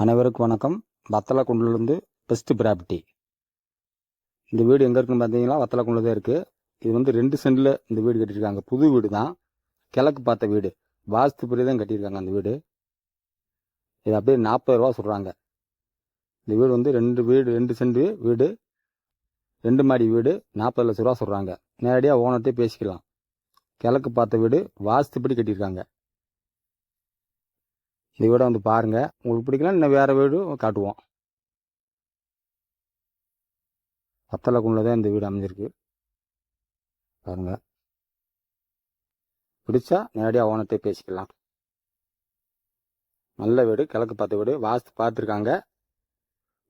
அனைவருக்கும் வணக்கம். வத்தலக்குண்டிலிருந்து best property இந்த வீடு எங்கே இருக்குன்னு பார்த்தீங்கன்னா வத்தலக்குண்டில் தான் இருக்குது இது வந்து ரெண்டு சென்டில் இந்த வீடு கட்டியிருக்காங்க. புது வீடு தான் கிழக்கு பார்த்த வீடு. வாஸ்து தான் கட்டியிருக்காங்க அந்த வீடு. இது அப்படியே நாற்பது ரூபா சொல்கிறாங்க இந்த வீடு வந்து ரெண்டு வீடு ரெண்டு சென்ட் வீடு. ரெண்டு மாடி வீடு. நாற்பது லட்ச ரூபா சொல்கிறாங்க நேரடியாக ஓனர்கிட்டே பேசிக்கலாம். கிழக்கு பார்த்த வீடு. வாஸ்துப்படி கட்டியிருக்காங்க. இந்த வீடை வந்து பாருங்கள் உங்களுக்கு பிடிக்கலாம் இன்னும் வேறு வீடும் காட்டுவோம். பத்தலை குண்டில் தான் இந்த வீடு அமைஞ்சிருக்கு. பாருங்க. பிடிச்சா நேரடியாக ஓனர்கிட்டே பேசிக்கலாம். நல்ல வீடு கிழக்கு பார்த்த வீடு. வாஸ்து பார்த்துருக்காங்க.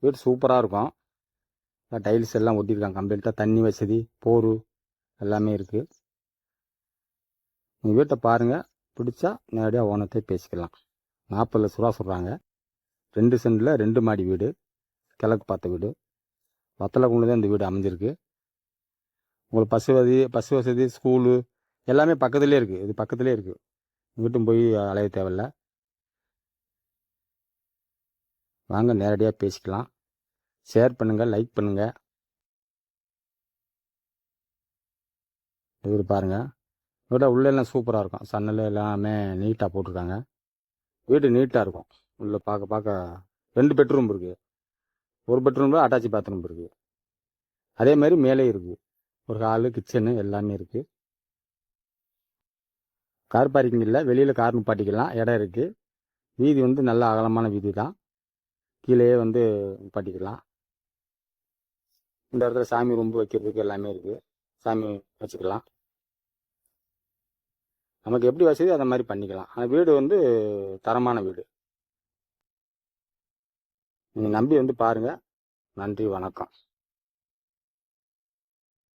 வீடு சூப்பராக இருக்கும். டைல்ஸ் எல்லாம் ஒட்டியிருக்காங்க. கம்ப்ளீட்டாக தண்ணி வசதி போர் எல்லாமே இருக்குது நீங்கள் வீட்டை பாருங்கள் பிடிச்சா நேரடியாக ஓனத்தை பேசிக்கலாம். நாற்பது லட்ச ரூபா சொல்கிறாங்க ரெண்டு சென்டில் ரெண்டு மாடி வீடு கிழக்கு பார்த்த வீடு. வத்தலக்குள்ள தான் இந்த வீடு அமைஞ்சிருக்கு. உங்களுக்கு பஸ் வசதி பஸ் வசதி ஸ்கூலு எல்லாமே பக்கத்துலேயே இருக்குது இது பக்கத்துலேயே இருக்குது வீட்டும் போய் அலைய தேவையில்ல. வாங்க நேரடியாக பேசிக்கலாம். ஷேர் பண்ணுங்கள் லைக் பண்ணுங்கள் வீடு பாருங்கள் இதோட உள்ளெல்லாம் சூப்பராக இருக்கும். சன்னல் எல்லாமே நீட்டாக போட்டிருக்காங்க. வீடு நீட்டாக இருக்கும். உள்ளே பார்க்க பார்க்க ரெண்டு பெட்ரூம் இருக்குது ஒரு பெட்ரூமில் அட்டாச் பாத்ரூம் இருக்குது அதே மாதிரி மேலே இருக்குது ஒரு ஹாலு கிச்சனு எல்லாமே இருக்குது கார் பார்க்கிங் இல்லை. வெளியில் கார் நிப்பாட்டிக்கலாம். இடம் இருக்குது வீதி வந்து நல்ல அகலமான வீதி தான். கீழேயே வந்து நிப்பாட்டிக்கலாம். இந்த இடத்துல சாமி ரொம்ப வைக்கிறதுக்கு எல்லாமே இருக்குது சாமி வச்சுக்கலாம். நமக்கு எப்படி வசதி அந்த மாதிரி பண்ணிக்கலாம். அந்த வீடு வந்து தரமான வீடு. நீங்கள் நம்பி வந்து பாருங்கள் நன்றி வணக்கம்.